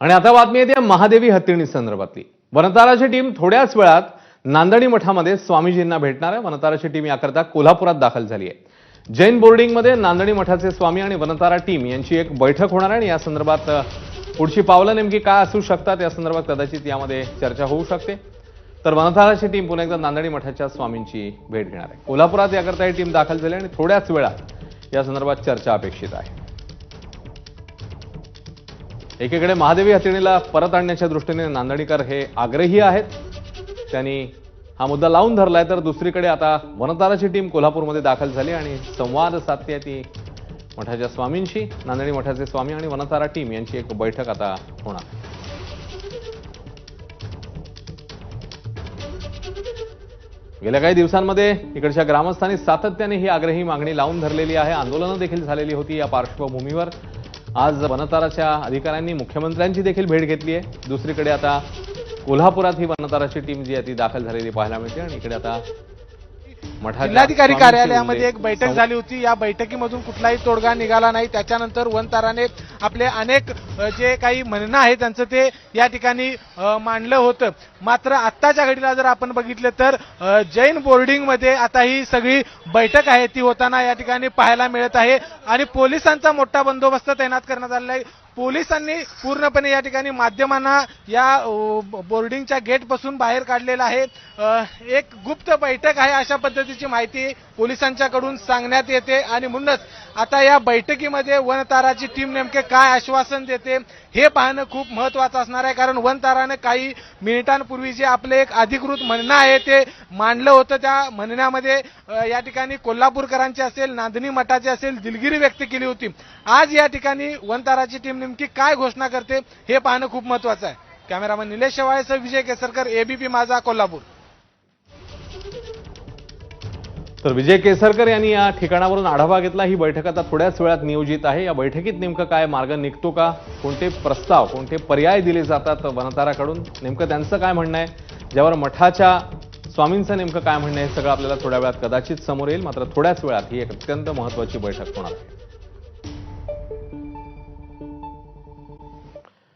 आणि आता बातमी येते महादेवी हत्तीणी संदर्भातली. वनताराची टीम थोड्याच वेळात नांदणी मठामध्ये स्वामीजींना भेटणार आहे. वनताराची टीम याकरता कोल्हापुरात दाखल झाली आहे. जैन बोर्डिंगमध्ये नांदणी मठाचे स्वामी आणि वनतारा टीम यांची एक बैठक होणार आहे आणि या संदर्भात पुढची पावलं नेमकी काय असू शकतात या संदर्भात कदाचित यामध्ये चर्चा होऊ शकते. तर वनताराची टीम पुन्हा एकदा नांदणी मठाच्या स्वामींची भेट घेणार आहे. कोल्हापुरात याकरता ही टीम दाखल झाली आणि थोड्याच वेळात या संदर्भात चर्चा अपेक्षित आहे. एकीकडे महादेवी हत्तीणीला परत आणण्याच्या दृष्टीने नांदणीकर हे आग्रही आहेत. त्यांनी हा मुद्दा लावून धरलाय तर दुसरीकडे आता वनताराची टीम कोल्हापूरमध्ये दाखल झाली आणि संवाद साधते ती मठाच्या स्वामींशी. नांदणी मठाचे स्वामी आणि वनतारा टीम यांची एक बैठक आता होणार. गेल्या काही दिवसांमध्ये इकडच्या ग्रामस्थांनी सातत्याने ही आग्रही मागणी लावून धरलेली आहे. आंदोलनं देखील झालेली होती या पार्श्वभूमीवर. आज वनताराच्या अधिकाऱ्यांनी मुख्यमंत्र्यांची देखील भेट घेतली आहे. दुसरीकडे आता कोल्हापुरात ही वनताराची टीम जी आहे ती दाखल झालेली पाहायला मिळते आणि इकडे आता जिल्हाधिकारी कार्यालयामध्ये उल्लेख एक बैठक झाली होती. या बैठकीमधून कुठलाही तोडगा निघाला नाही. त्याच्यानंतर वनताराने आपले अनेक जे काही म्हणणं आहे त्यांचं ते या ठिकाणी मांडलं होतं. मात्र आत्ताच्या घडीला जर आपण बघितलं तर जैन बोर्डिंगमध्ये आता ही सगळी बैठक आहे. ती होताना या ठिकाणी पाहायला मिळत आहे. आणि पोलिसांचा मोठा बंदोबस्त तैनात करण्यात आलेला आहे. पोलिसांनी पूर्णपणे या ठिकाणी माध्यमांना या बोर्डिंगच्या गेटपासून बाहेर काढलेला आहे. एक गुप्त बैठक आहे अशा पद्धतीची माहिती पोलिसांच्याकडून सांगण्यात येते. आणि म्हणूनच आता या बैठकीमध्ये वनताराची टीम नेमके काय आश्वासन देते हे पाहणं खूप महत्वाचं असणार आहे कारण वनतारानं काही मिनिटांपूर्वी जे आपले एक अधिकृत म्हणणं आहे ते मांडलं होतं. त्या म्हणण्यामध्ये या ठिकाणी कोल्हापूरकरांचे असेल नांदणी मठाचे असेल दिलगिरी व्यक्त केली होती. आज या ठिकाणी वनताराची टीम नेमकी काय घोषणा करते हे पाहणं खूप महत्वाचं आहे. कॅमेरामन निलेश शेवाळेसह विजय केसरकर एबीपी माझा कोल्हापूर. तर विजय केसरकर यांनी या ठिकाणावरून आढावा घेतला. ही बैठक आता थोड्याच वेळात नियोजित आहे. या बैठकीत नेमकं काय मार्ग निघतो का? कोणते प्रस्ताव कोणते पर्याय दिले जातात वनताराकडून? नेमकं त्यांचं काय म्हणणं आहे? ज्यावर मठाच्या स्वामींचं नेमकं काय म्हणणं आहे? हे सगळं आपल्याला थोड्या वेळात कदाचित समोर येईल. मात्र थोड्याच वेळात ही एक अत्यंत महत्वाची बैठक होणार आहे.